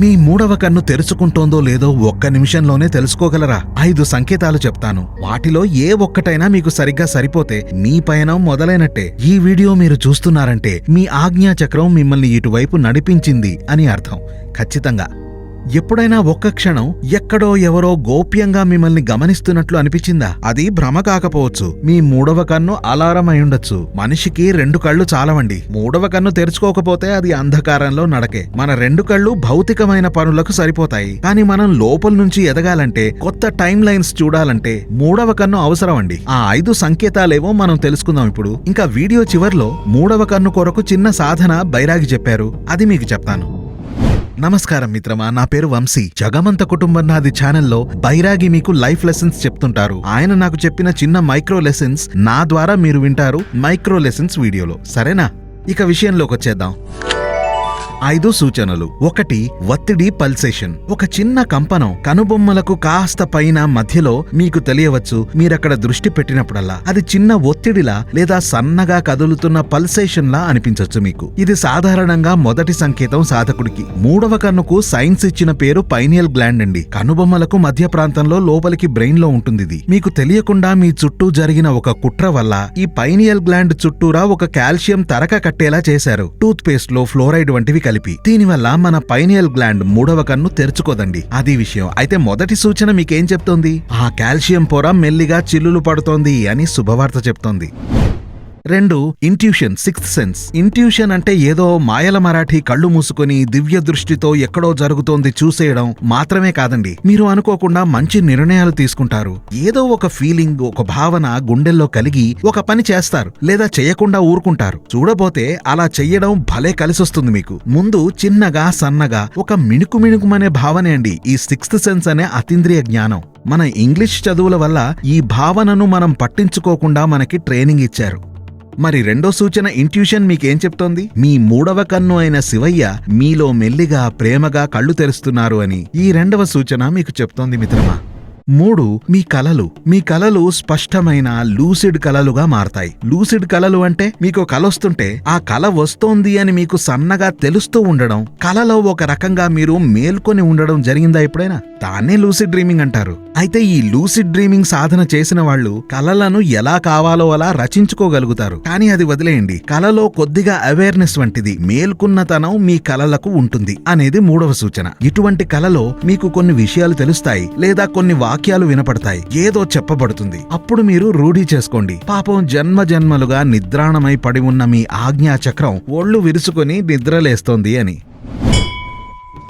మీ మూడవ కన్ను తెరుచుకుంటోందో లేదో ఒక్క నిమిషంలోనే తెలుసుకోగలరా? ఐదు సంకేతాలు చెప్తాను. వాటిలో ఏ ఒక్కటైనా మీకు సరిగ్గా సరిపోతే మీ పయనం మొదలైనట్టే. ఈ వీడియో మీరు చూస్తున్నారంటే మీ ఆజ్ఞా చక్రం మిమ్మల్ని ఇటువైపు నడిపించింది అని అర్థం. ఖచ్చితంగా. ఎప్పుడైనా ఒక్క క్షణం ఎక్కడో ఎవరో గోప్యంగా మిమ్మల్ని గమనిస్తున్నట్లు అనిపించిందా? అది భ్రమ కాకపోవచ్చు. మీ మూడవ కన్ను అలారం అయి ఉండొచ్చు. మనిషికి రెండు కళ్ళు చాలవండి. మూడవ కన్ను తెరుచుకోకపోతే అది అంధకారంలో నడకే. మన రెండు కళ్ళు భౌతికమైన పనులకు సరిపోతాయి. కానీ మనం లోపల నుంచి ఎదగాలంటే కొత్త టైం లైన్స్ చూడాలంటే మూడవ కన్ను అవసరమండి. ఆ ఐదు సంకేతాలేవో మనం తెలుసుకుందాం ఇప్పుడు. ఇంకా వీడియో చివర్లో మూడవ కన్ను కొరకు చిన్న సాధన బైరాగి చెప్పారు. అది మీకు చెప్తాను. నమస్కారం మిత్రమా నా పేరు వంశీ. జగమంత కుటుంబం నాది ఛానల్లో బైరాగి మీకు లైఫ్ లెసన్స్ చెప్తుంటారు. ఆయన నాకు చెప్పిన చిన్న మైక్రో లెసన్స్ నా ద్వారా మీరు వింటారు. మైక్రో లెసన్స్ వీడియోలో. సరేనా? ఇక విషయంలోకి వచ్చేద్దాం ఐదు సూచనలు. ఒకటి ఒత్తిడి పల్సేషన్. ఒక చిన్న కంపనం కనుబొమ్మలకు కాస్త పైన మధ్యలో మీకు తెలియవచ్చు మీరక్కడ దృష్టి పెట్టినప్పుడల్లా. అది చిన్న ఒత్తిడిలా లేదా సన్నగా కదులుతున్న పల్సేషన్ లా మీకు. ఇది సాధారణంగా మొదటి సంకేతం సాధకుడికి. మూడవ కన్నుకు సైన్స్ ఇచ్చిన పేరు పైనియల్ గ్లాండ్ అండి. కనుబొమ్మలకు మధ్య ప్రాంతంలో లోపలికి బ్రెయిన్లో ఉంటుంది ఇది. మీకు తెలియకుండా మీ చుట్టూ జరిగిన ఒక కుట్ర వల్ల ఈ పైనియల్ గ్లాండ్ చుట్టూరా ఒక కాల్షియం తరక కట్టేలా చేశారు. టూత్ పేస్ట్లో ఫ్లోరైడ్ వంటివి కలిపి. దీనివల్ల మన పైనియల్ గ్లాండ్ మూడవ కన్ను తెరుచుకోదండి. అది విషయం. అయితే మొదటి సూచన మీకేం చెప్తోంది? ఆ కాల్షియం పొర మెల్లిగా చిల్లులు పడుతోంది అని శుభవార్త చెప్తోంది. రెండు ఇంట్యూషన్ సిక్స్త్ సెన్స్ ఇంట్యూషన్ అంటే ఏదో మాయల మరాఠీ కళ్ళు మూసుకొని దివ్య దృష్టితో ఎక్కడో జరుగుతోంది చూసేయడం మాత్రమే కాదండి. మీరు అనుకోకుండా మంచి నిర్ణయాలు తీసుకుంటారు. ఏదో ఒక ఫీలింగ్ ఒక భావన గుండెల్లో కలిగి ఒక పని చేస్తారు లేదా చేయకుండా ఊరుకుంటారు. చూడబోతే అలా చెయ్యడం భలే కలిసొస్తుంది మీకు. ముందు చిన్నగా సన్నగా ఒక మిణుకు మిణుకుమనే భావనే అండి. ఈ సిక్స్త్ సెన్స్ అనే అతీంద్రియ జ్ఞానం. మన ఇంగ్లీష్ చదువుల వల్ల ఈ భావనను మనం పట్టించుకోకుండా మనకి ట్రైనింగ్ ఇచ్చారు. మరి రెండో సూచన ఇంట్యూషన్ మీకేం చెప్తోంది? మీ మూడవ కన్ను అయిన శివయ్య మీలో మెల్లిగా ప్రేమగా కళ్ళు తెరుస్తున్నారు అని ఈ రెండవ సూచన మీకు చెప్తోంది మిత్రమా. మూడు మీ కలలు. మీ కలలు స్పష్టమైన లూసిడ్ కలలుగా మారతాయి. లూసిడ్ కలలు అంటే మీకు కల వస్తుంటే ఆ కల వస్తోంది అని మీకు సన్నగా తెలుస్తూ ఉండడం కలలో ఒక రకంగా మీరు మేల్కొని ఉండడం జరిగిందా ఎప్పుడైనా? దాన్నే లూసిడ్ డ్రీమింగ్ అంటారు. అయితే ఈ లూసిడ్ డ్రీమింగ్ సాధన చేసిన వాళ్ళు కలలను ఎలా కావాలో అలా రచించుకోగలుగుతారు. కానీ అది వదిలేయండి. కలలో కొద్దిగా అవేర్నెస్ వంటిది మేల్కున్నతనం మీ కలలకు ఉంటుంది అనేది మూడవ సూచన. ఇటువంటి కలలో మీకు కొన్ని విషయాలు తెలుస్తాయి లేదా కొన్ని వాక్యాలు వినపడతాయి. ఏదో చెప్పబడుతుంది. అప్పుడు మీరు రూఢీ చేసుకోండి. పాపం జన్మ జన్మలుగా నిద్రాణమై పడి ఉన్న మీ ఆజ్ఞా చక్రం ఒళ్ళు విరుచుకొని నిద్రలేస్తోంది అని.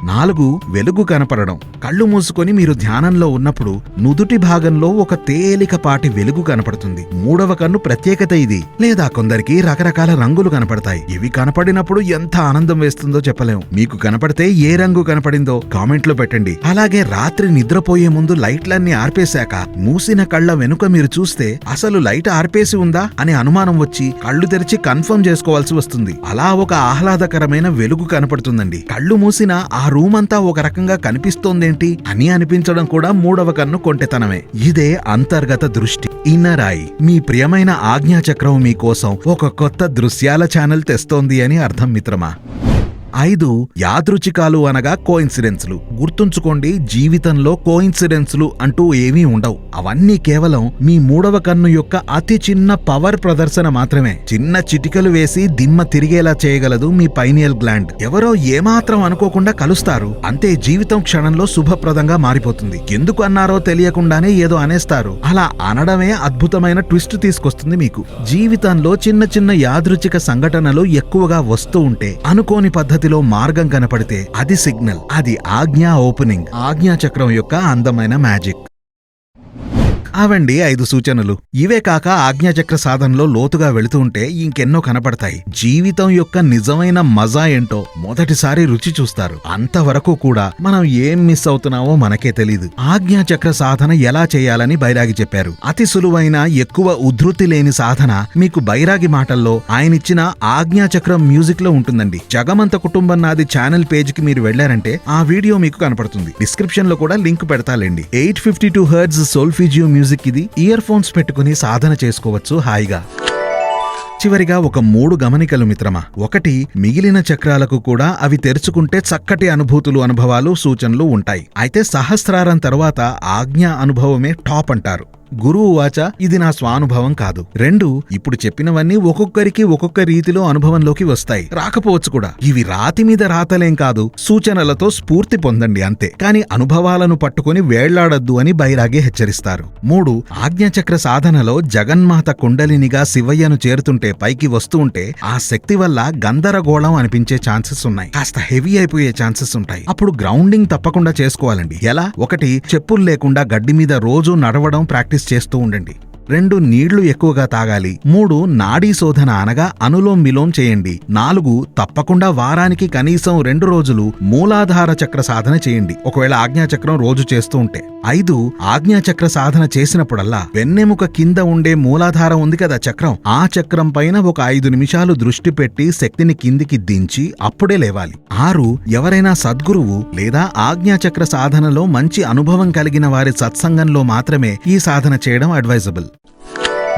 నాలుగు వెలుగు కనపడడం. కళ్ళు మూసుకొని మీరు ధ్యానంలో ఉన్నప్పుడు నుదుటి భాగంలో ఒక తేలికపాటి వెలుగు కనపడుతుంది. మూడవ కన్ను ప్రత్యేకత ఇది. లేదా కొందరికి రకరకాల రంగులు కనపడతాయి. ఇవి కనపడినప్పుడు ఎంత ఆనందం వేస్తుందో చెప్పలేం. మీకు కనపడితే ఏ రంగు కనపడిందో కామెంట్లో పెట్టండి. అలాగే రాత్రి నిద్రపోయే ముందు లైట్లన్నీ ఆర్పేశాక మూసిన కళ్ళ వెనుక మీరు చూస్తే అసలు లైట్ ఆర్పేసి ఉందా అనే అనుమానం వచ్చి కళ్ళు తెరిచి కన్ఫర్మ్ చేసుకోవాల్సి వస్తుంది. అలా ఒక ఆహ్లాదకరమైన వెలుగు కనపడుతుందండి. కళ్ళు మూసిన ఆ రూమ్ అంతా ఒక రకంగా కనిపిస్తోందేంటి అని అనిపించడం కూడా మూడవ కన్ను కొంటెతనమే. ఇదే అంతర్గత దృష్టి. ఇన్నర్ ఐ మీ ప్రియమైన ఆజ్ఞాచక్రం మీకోసం ఒక కొత్త దృశ్యాల ఛానల్ తెస్తోంది అని అర్థం మిత్రమా? ఐదు యాదృచికాలు అనగా కోయిన్సిడెన్స్లు. గుర్తుంచుకోండి జీవితంలో కోయిన్సిడెన్స్లు అంటూ ఏమీ ఉండవు. అవన్నీ కేవలం మీ మూడవ కన్ను యొక్క అతి చిన్న పవర్ ప్రదర్శన మాత్రమే. చిన్న చిటికలు వేసి దిమ్మ తిరిగేలా చేయగలదు మీ పైనియల్ గ్లాండ్. ఎవరో ఏమాత్రం అనుకోకుండా కలుస్తారు. అంతే జీవితం క్షణంలో శుభప్రదంగా మారిపోతుంది. ఎందుకు అన్నారో తెలియకుండానే ఏదో అనేస్తారు. అలా అనడమే అద్భుతమైన ట్విస్ట్ తీసుకొస్తుంది మీకు. జీవితంలో చిన్న చిన్న యాదృచిక సంఘటనలు ఎక్కువగా వస్తూ ఉంటే అనుకోని పద్ధతి పద్ధతిలో మార్గం కనపడితే అది సిగ్నల్ అది ఆజ్ఞా ఓపెనింగ్. ఆజ్ఞా చక్రం యొక్క అందమైన మ్యాజిక్. అవండి ఐదు సూచనలు. ఇవే కాక ఆజ్ఞాచక్ర సాధనలో లోతుగా వెళుతూ ఉంటే ఇంకెన్నో కనపడతాయి. జీవితం యొక్క నిజమైన మజా ఏంటో మొదటిసారి రుచి చూస్తారు. అంతవరకు కూడా మనం ఏం మిస్ అవుతున్నామో మనకే తెలీదు. ఆజ్ఞాచక్ర సాధన ఎలా చేయాలని బైరాగి చెప్పారు. అతి సులువైన ఎక్కువ ఉధృతి లేని సాధన మీకు బైరాగి మాటల్లో ఆయనిచ్చిన ఆజ్ఞాచక్రం మ్యూజిక్లో ఉంటుందండి. జగమంత కుటుంబం నాది ఛానల్ పేజ్కి మీరు వెళ్ళారంటే ఆ వీడియో మీకు కనపడుతుంది. డిస్క్రిప్షన్లో కూడా link పెడతాలేండి. Eight fifty two hertz solfeggio music ఇది. ఇయర్ ఫోన్స్ పెట్టుకుని సాధన చేసుకోవచ్చు హాయిగా. చివరిగా ఒక మూడు గమనికలు మిత్రమా. ఒకటి మిగిలిన చక్రాలకు కూడా అవి తెరుచుకుంటే చక్కటి అనుభూతులు అనుభవాలు సూచనలు ఉంటాయి. అయితే సహస్రారం తర్వాత ఆజ్ఞ అనుభవమే టాప్ అంటారు. గురువు వాచ ఇది నా స్వానుభవం కాదు. రెండు ఇప్పుడు చెప్పినవన్నీ ఒక్కొక్కరికి ఒక్కొక్క రీతిలో అనుభవంలోకి వస్తాయి. రాకపోవచ్చు కూడా. ఇవి రాతి మీద రాతలేం కాదు. సూచనలతో స్ఫూర్తి పొందండి అంతే. కాని అనుభవాలను పట్టుకొని వేళ్ళాడొద్దు అని బైరాగే హెచ్చరిస్తారు. మూడు ఆజ్ఞచక్ర సాధనలో జగన్మాత కుండలినిగా శివయ్యను చేరుతుంటే పైకి వస్తూ ఉంటే ఆ శక్తి వల్ల గందరగోళం అనిపించే ఛాన్సెస్ ఉన్నాయి. కాస్త హెవీ అయిపోయే ఛాన్సెస్ ఉంటాయి. అప్పుడు గ్రౌండింగ్ తప్పకుండా చేసుకోవాలండి. ఎలా? ఒకటి చెప్పులు లేకుండా గడ్డి మీద రోజు నడవడం ప్రాక్టీస్ చేస్తూ ఉండండి. రెండు నీళ్ళు ఎక్కువగా తాగాలి. మూడు నాడీ శోధన అనగా అనులోం విలోం చేయండి. నాలుగు తప్పకుండా వారానికి కనీసం రెండు రోజులు మూలాధార చక్ర సాధన చేయండి. ఒకవేళ ఆజ్ఞాచక్రం రోజు చేస్తూ ఉంటే. ఐదు ఆజ్ఞాచక్ర సాధన చేసినప్పుడల్లా వెన్నెముక కింద ఉండే మూలాధారం ఉంది కదా చక్రం. ఆ చక్రం పైన ఒక ఐదు నిమిషాలు దృష్టి పెట్టి శక్తిని కిందికి దించి అప్పుడే లేవాలి. ఆరు ఎవరైనా సద్గురువు లేదా ఆజ్ఞాచక్ర సాధనలో మంచి అనుభవం కలిగిన వారి సత్సంగంలో మాత్రమే ఈ సాధన చేయడం అడ్వైజబుల్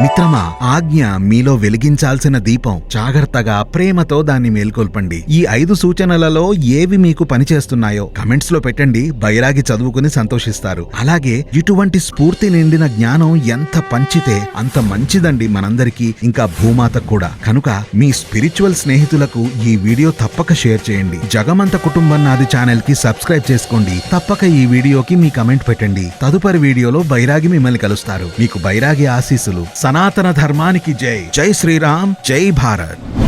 మిత్రమా ఆజ్ఞ మీలో వెలిగించాల్సిన దీపం. జాగ్రత్తగా ప్రేమతో దాన్ని మేల్కొల్పండి. ఈ ఐదు సూచనలలో ఏవి మీకు పనిచేస్తున్నాయో కమెంట్స్లో పెట్టండి. బైరాగి చదువుకుని సంతోషిస్తారు. అలాగే ఇటువంటి స్ఫూర్తి నిండిన జ్ఞానం ఎంత పంచితే అంత మంచిదండి మనందరికీ ఇంకా భూమాతకు కూడా. కనుక మీ స్పిరిచువల్ స్నేహితులకు ఈ వీడియో తప్పక షేర్ చేయండి. జగమంత కుటుంబం నాది ఛానల్కి సబ్స్క్రైబ్ చేసుకోండి. తప్పక ఈ వీడియోకి మీ కమెంట్ పెట్టండి. తదుపరి వీడియోలో బైరాగి మిమ్మల్ని కలుస్తారు. మీకు బైరాగి ఆశీస్సులు. సనాతన ధర్మానికి జై. జై శ్రీరామ్ జై భారత్.